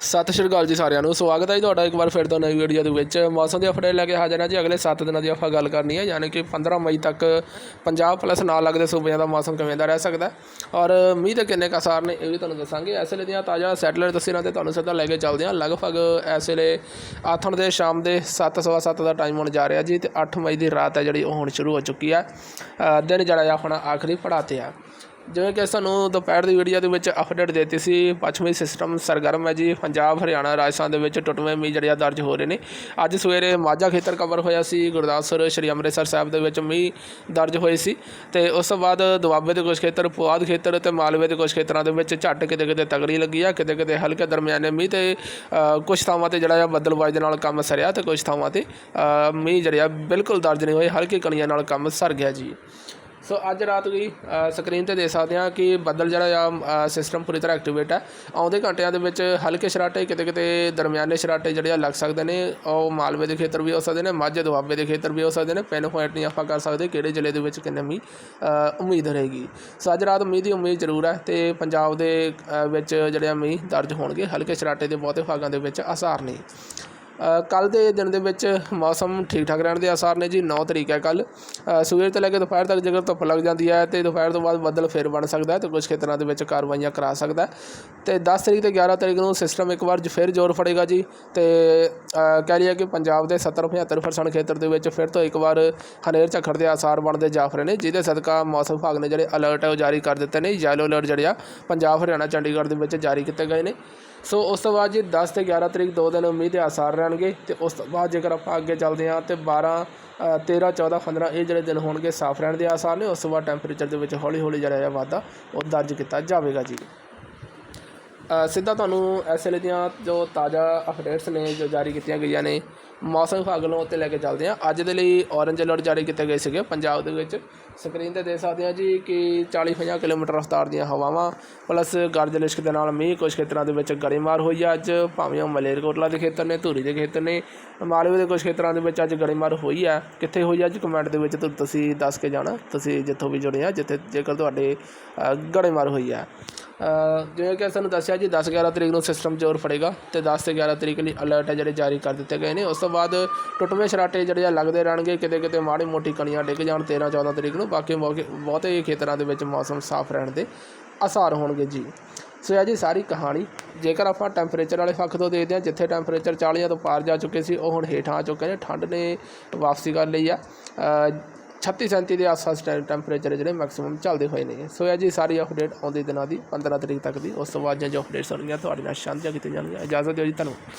ਸਤਿ ਸ਼੍ਰੀ ਅਕਾਲ ਜੀ ਸਾਰਿਆਂ ਨੂੰ। ਸਵਾਗਤ ਹੈ ਜੀ ਤੁਹਾਡਾ ਇੱਕ ਵਾਰ ਫਿਰ ਤੋਂ ਨਵੀਂ ਵੀਡੀਓ ਦੇ ਵਿੱਚ। ਮੌਸਮ ਦੀ ਅਪਡੇਟ ਲੈ ਕੇ ਹਾਜ਼ਰ ਹਾਂ ਜੀ। ਅਗਲੇ 7 ਦਿਨਾਂ ਦੀ ਆਪਾਂ ਗੱਲ ਕਰਨੀ ਹੈ। ਯਾਨੀ ਕਿ 15 ਮਈ ਤੱਕ ਪੰਜਾਬ ਪਲੱਸ ਨਾਲ ਲੱਗਦੇ ਸੂਬਿਆਂ ਦਾ ਮੌਸਮ ਕਿਵੇਂ ਦਾ ਰਹਿ ਸਕਦਾ ਔਰ ਮੀਂਹ ਦੇ ਕਿੰਨੇ ਕੁ ਅਸਾਰ ਨੇ, ਇਹ ਵੀ ਤੁਹਾਨੂੰ ਦੱਸਾਂਗੇ। ਇਸ ਵੇਲੇ ਦੀਆਂ ਤਾਜ਼ਾ ਸੈਟਲਾਈਟ ਤਸਵੀਰਾਂ ਤੇ ਤੁਹਾਨੂੰ ਸਿੱਧਾ ਲੈ ਕੇ ਚੱਲਦੇ ਹਾਂ। ਲਗਭਗ ਇਸ ਵੇਲੇ ਆਥਣ ਦੇ ਸ਼ਾਮ ਦੇ 7:30 ਦਾ ਟਾਈਮ ਹੋਣ ਜਾ ਰਿਹਾ ਜੀ ਤੇ 8 ਮਈ ਦੀ ਰਾਤ ਹੈ ਜਿਹੜੀ ਉਹ ਹੁਣ ਸ਼ੁਰੂ ਹੋ ਚੁੱਕੀ ਹੈ। ਦਿਨ ਜਿਹੜਾ ਹੈ ਆਪਣਾ ਆਖਰੀ ਪੜਾਅ ਤੇ ਆ ਜਿਵੇਂ ਕਿ ਸਾਨੂੰ ਦੁਪਹਿਰ ਦੀ ਵੀਡੀਓ ਦੇ ਵਿੱਚ ਅਪਡੇਟ ਦਿੱਤੀ ਸੀ ਪੱਛਮੀ ਸਿਸਟਮ ਸਰਗਰਮ ਹੈ ਜੀ ਪੰਜਾਬ ਹਰਿਆਣਾ ਰਾਜਸਥਾਨ ਦੇ ਵਿੱਚ ਟੁੱਟਵੇਂ ਮੀਂਹ ਜਿਹੜੇ ਆ ਦਰਜ ਹੋ ਰਹੇ ਨੇ। ਅੱਜ ਸਵੇਰੇ ਮਾਝਾ ਖੇਤਰ ਕਵਰ ਹੋਇਆ ਸੀ ਗੁਰਦਾਸਪੁਰ ਸ਼੍ਰੀ ਅੰਮ੍ਰਿਤਸਰ ਸਾਹਿਬ ਦੇ ਵਿੱਚ ਮੀਂਹ ਦਰਜ ਹੋਏ ਸੀ ਤੇ ਉਸ ਤੋਂ ਬਾਅਦ ਦੁਆਬੇ ਦੇ ਕੁਝ ਖੇਤਰ ਪੁਆਧ ਖੇਤਰ ਤੇ ਮਾਲਵੇ ਦੇ ਕੁਝ ਖੇਤਰਾਂ ਦੇ ਵਿੱਚ ਝੱਟ ਕਿਤੇ ਕਿਤੇ ਤਗੜੀ ਲੱਗੀ ਆ ਕਿਤੇ ਕਿਤੇ ਹਲਕੇ ਦਰਮਿਆਨੇ ਮੀਂਹ ਤੇ ਅ, ਕੁਝ ਥਾਵਾਂ ਤੇ ਜਿਹੜਾ ਆ ਬੱਦਲਬਾਜ਼ੀ ਦੇ ਨਾਲ ਕੰਮ ਸਰਿਆ ਤੇ ਕੁਝ ਥਾਵਾਂ ਤੇ ਮੀਂਹ ਜਿਹੜੇ ਆ ਬਿਲਕੁਲ ਦਰਜ ਨਹੀਂ ਹੋਏ ਹਲਕੀ ਕਣੀਆਂ ਨਾਲ ਕੰਮ ਸਰ ਗਿਆ ਜੀ। ਸੋ ਅੱਜ ਰਾਤ ਵੀ ਸਕਰੀਨ ਤੇ ਦੇਖ ਸਕਦੇ ਹਾਂ ਕਿ ਬੱਦਲ ਜਿਹੜਾ ਆ ਸਿਸਟਮ ਪੂਰੀ ਤਰ੍ਹਾਂ ਐਕਟੀਵੇਟ ਹੈ ਆਉਂਦੇ ਘੰਟਿਆਂ ਦੇ ਵਿੱਚ ਹਲਕੇ ਸ਼ਰਾਟੇ ਕਿਤੇ ਕਿਤੇ ਦਰਮਿਆਨੇ ਸ਼ਰਾਟੇ ਜਿਹੜੇ ਆ ਲੱਗ ਸਕਦੇ ਨੇ। ਉਹ ਮਾਲਵੇ ਦੇ ਖੇਤਰ ਵੀ ਹੋ ਸਕਦੇ ਨੇ, ਮਾਝੇ ਦੁਆਬੇ ਦੇ ਖੇਤਰ ਵੀ ਹੋ ਸਕਦੇ ਨੇ। ਪਿੰਨ ਪੁਆਇੰਟ ਨਹੀਂ ਆਪਾਂ ਕਰ ਸਕਦੇ ਕਿਹੜੇ ਜ਼ਿਲ੍ਹੇ ਦੇ ਵਿੱਚ ਕਿੰਨੇ ਮੀਂਹ ਉਮੀਦ ਰਹੇਗੀ। ਸੋ ਅੱਜ ਰਾਤ ਮੀਂਹ ਦੀ ਉਮੀਦ ਜ਼ਰੂਰ ਹੈ ਤੇ ਪੰਜਾਬ ਦੇ ਵਿੱਚ ਜਿਹੜੇ ਆ ਮੀਂਹ ਦਰਜ ਹੋਣਗੇ। ਹਲਕੇ ਸ਼ਰਾਟੇ ਦੇ ਬਹੁਤੇ ਭਾਗਾਂ ਦੇ ਵਿੱਚ ਆਸਾਰ ਨਹੀਂ ਕੱਲ ਦੇ ਦਿਨ ਦੇ ਵਿੱਚ ਮੌਸਮ ਠੀਕ ਠਾਕ ਰਹਿਣ ਦੇ ਆਸਾਰ ਨੇ ਜੀ 9 ਤਰੀਕ ਹੈ ਕੱਲ ਸਵੇਰ ਤੋਂ ਲੈ ਕੇ ਦੁਪਹਿਰ ਤੱਕ ਜੇਕਰ ਧੁੱਪ ਲੱਗ ਜਾਂਦੀ ਹੈ ਤੇ ਦੁਪਹਿਰ ਤੋਂ ਬਾਅਦ ਬੱਦਲ ਫੇਰ ਬਣ ਸਕਦਾ ਹੈ ਤੇ ਕੁਝ ਖੇਤਰਾਂ ਦੇ ਵਿੱਚ ਕਾਰਵਾਈਆਂ ਕਰਾ ਸਕਦਾ ਹੈ। ਤੇ 10 ਤਰੀਕ ਤੇ 11 ਤਰੀਕ ਨੂੰ ਸਿਸਟਮ ਇੱਕ ਵਾਰ ਜ- ਫਿਰ ਜ਼ੋਰ ਫੜੇਗਾ ਜੀ ਤੇ ਕਹਿ ਲਈਏ ਕਿ ਪੰਜਾਬ ਦੇ 70 75% ਖੇਤਰ ਦੇ ਵਿੱਚ ਫਿਰ ਤੋਂ ਇੱਕ ਵਾਰ ਹਨੇਰ ਝੱਖੜ ਦੇ ਆਸਾਰ ਬਣਦੇ ਜਾਫ ਰਹੇ ਨੇ, ਜਿਹਦੇ ਸਦਕਾ ਮੌਸਮ ਵਿਭਾਗ ਨੇ ਜਿਹੜੇ ਅਲਰਟ ਹੈ ਉਹ ਜਾਰੀ ਕਰ ਦਿੱਤੇ ਨੇ। ਯੈਲੋ ਅਲਰਟ ਜਿਹੜੇ ਆ ਪੰਜਾਬ, ਹਰਿਆਣਾ, ਚੰਡੀਗੜ੍ਹ ਦੇ ਵਿੱਚ ਜਾਰੀ ਕੀਤੇ ਗਏ ਨੇ। ਸੋ ਉਸ ਤੋਂ ਬਾਅਦ ਜੀ 10 ਤੇ 11 ਤਰੀਕ ਦੋ ਦਿਨ ਉਮੀਦ ਦੇ ਆਸਾਰ ਰਹਿਣ ਰਹਿਣਗੇ ਤੇ ਉਸ ਤੋਂ ਬਾਅਦ ਜੇਕਰ ਆਪਾਂ ਅੱਗੇ ਚੱਲਦੇ ਹਾਂ ਤੇ 12 ਅ, 13 14 15 ਇਹ ਜਿਹੜੇ ਦਿਨ ਹੋਣਗੇ ਸਾਫ਼ ਰਹਿਣ ਦੇ ਆਸਾਰ ਨੇ ਉਸ ਤੋਂ ਬਾਅਦ ਟੈਂਪਰੇਚਰ ਦੇ ਵਿੱਚ ਹੌਲੀ ਹੌਲੀ ਜਿਹੜਾ ਹੈ ਵਾਧਾ ਉਹ ਦਰਜ ਕੀਤਾ ਜਾਵੇਗਾ ਜੀ। ਸਿੱਧਾ ਤੁਹਾਨੂੰ ਇਸ ਵੇਲੇ ਦੀਆਂ ਜੋ ਤਾਜ਼ਾ ਅਪਡੇਟਸ ਨੇ, ਜੋ ਜਾਰੀ ਕੀਤੀਆਂ ਗਈਆਂ ਨੇ, ਮੌਸਮ ਵਿਭਾਗ ਵੱਲੋਂ ਉੱਤੇ ਲੈ ਕੇ ਚੱਲਦੇ ਹਾਂ। ਅੱਜ ਦੇ ਲਈ ਔਰੰਜ ਅਲਰਟ ਜਾਰੀ ਕੀਤੇ ਗਏ ਸੀਗੇ, ਪੰਜਾਬ ਦੇ ਵਿੱਚ। ਸਕਰੀਨ ਤੇ ਦੇਖ ਸਕਦੇ ਹਾਂ ਜੀ ਕਿ 40-50 ਕਿਲੋਮੀਟਰ ਰਫ਼ਤਾਰ ਦੀਆਂ ਹਵਾਵਾਂ ਪਲੱਸ ਗਰਜ ਲਿਸ਼ਕ ਦੇ ਨਾਲ ਮੀਂਹ ਕੁਝ ਖੇਤਰਾਂ ਦੇ ਵਿੱਚ ਗੜੇਮਾਰ ਹੋਈ ਆ ਅੱਜ। ਭਾਵੇਂ ਉਹ ਮਲੇਰਕੋਟਲਾ ਦੇ ਖੇਤਰ ਨੇ, ਧੂਰੀ ਦੇ ਖੇਤਰ ਨੇ, ਮਾਲਵੇ ਦੇ ਕੁਝ ਖੇਤਰਾਂ ਦੇ ਵਿੱਚ ਅੱਜ ਗੜੇਮਾਰ ਹੋਈ ਆ। ਕਿੱਥੇ ਹੋਈ ਅੱਜ ਕਮੈਂਟ ਦੇ ਵਿੱਚ ਤੁਸੀਂ ਦੱਸ ਕੇ ਜਾਣਾ। ਤੁਸੀਂ ਜਿੱਥੋਂ ਵੀ ਜੁੜੇ ਆ, ਜਿੱਥੇ ਜੇਕਰ ਤੁਹਾਡੇ ਗੜੇਮਾਰ ਹੋਈ ਆ। ਜਿਵੇਂ ਕਿ ਸਾਨੂੰ ਦੱਸਿਆ ਜੀ 10 11 ਤਰੀਕ ਨੂੰ ਸਿਸਟਮ ਜ਼ੋਰ ਫੜੇਗਾ ਤੇ 10 ਤੇ 11 ਤਰੀਕ ਲਈ ਅਲਰਟ ਹੈ ਜਿਹੜੇ ਜਾਰੀ ਕਰ ਦਿੱਤੇ ਗਏ ਨੇ। ਉਸ ਤੋਂ ਬਾਅਦ ਟੁੱਟਵੇਂ ਸ਼ਰਾਟੇ ਜਿਹੜੇ ਆ ਲੱਗਦੇ ਰਹਿਣਗੇ, ਕਿਤੇ ਕਿਤੇ ਮਾੜੀ ਮੋਟੀ ਕਣੀਆਂ ਡਿੱਗ ਜਾਣ 13 14 ਤਰੀਕ ਨੂੰ, ਬਾਕੀ ਮੌਕੇ ਬਹੁਤੇ ਖੇਤਰਾਂ ਦੇ ਵਿੱਚ ਮੌਸਮ ਸਾਫ਼ ਰਹਿਣ ਦੇ ਆਸਾਰ ਹੋਣਗੇ ਜੀ। ਸੋ ਇਹ ਜੀ ਸਾਰੀ ਕਹਾਣੀ। ਜੇਕਰ ਆਪਾਂ ਟੈਂਪਰੇਚਰ ਵਾਲੇ ਪੱਖ ਤੋਂ ਦੇਖਦੇ ਹਾਂ, ਜਿੱਥੇ ਟੈਂਪਰੇਚਰ 40 ਤੋਂ ਪਾਰ ਜਾ ਚੁੱਕੇ ਸੀ, ਉਹ ਹੁਣ ਹੇਠਾਂ ਆ ਚੁੱਕੇ ਨੇ, ਠੰਡ ਨੇ ਵਾਪਸੀ ਕਰ ਲਈ ਆ। 36 37 ਦੇ ਆਸ-ਪਾਸ ਟੈ- ਟੈਂਪਰੇਚਰ ਜਿਹੜੇ ਮੈਕਸਿਮਮ ਚੱਲਦੇ ਹੋਏ ਨੇ। ਸੋ ਇਹ ਜੀ ਸਾਰੀ ਅਪਡੇਟ ਆਉਂਦੇ ਦਿਨਾਂ ਦੀ 15 ਤਰੀਕ ਤੱਕ ਦੀ। ਉਸ ਤੋਂ ਬਾਅਦ ਜੋ ਅਪਡੇਟਸ ਹੋਣਗੀਆਂ, ਤੁਹਾਡੇ ਨਾਲ ਸਾਂਝਾ ਕੀਤੀਆਂ ਜਾਣਗੀਆਂ। ਇਜਾਜ਼ਤ ਦਿਓ ਜੀ, ਧੰਨਵਾਦ।